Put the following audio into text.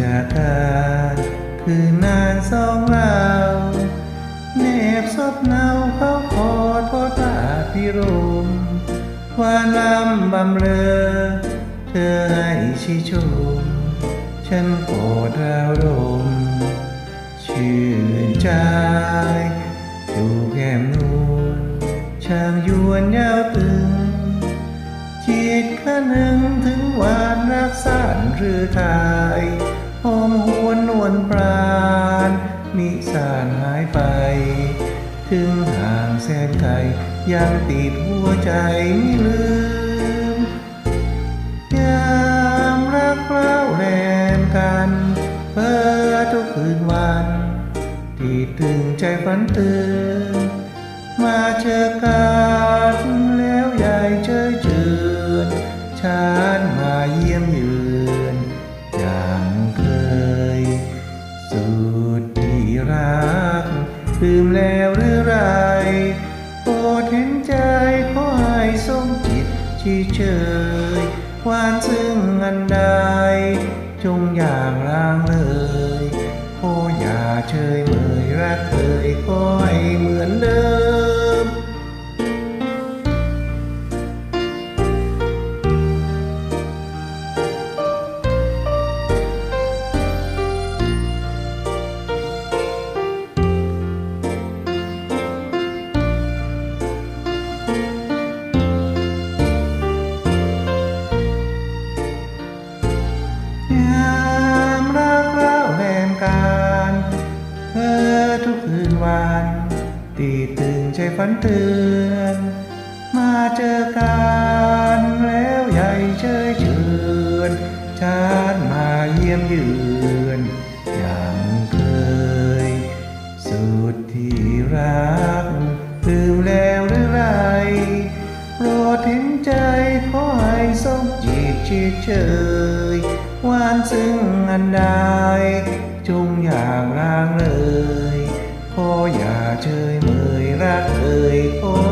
จากกันคืนนานสองเราเนบซบเนาเขาขอโทษตาพิรมว่าลำบำเลอเธอให้ชิชม ฉันโกรธราวรม ชื่นใจอยู่แก้มนูนช่างยวนยาวตึง จิตคะนึงถึงหวานรักสันหรือไทย หอมหวนนวลปราณนิสานหายไป ถึงห่างแสนไกลยังติดหัวใจไม่ลืม ยามรักเล่าแรมกันเพื่อทุกคืนวัน ที่ถึงใจฝันตื่นมาเจอกัน ที่เชยหวานซึ่งอันใด จงอย่างร่างเลย โออย่าเชย ตื่นใจฝันเตือนมาเจอกันแล้วใหญ่เชยเชือนชาติมาเยี่ยมเยือนอย่างเคย สุดที่รักลืมแล้วหรือไรโปรดเห็นใจขอให้สมจิตชิดเชยหวานซึ่งอันใดจงอย่างร่างเลย ขออย่าเชย เมยรักเอ่ยขอ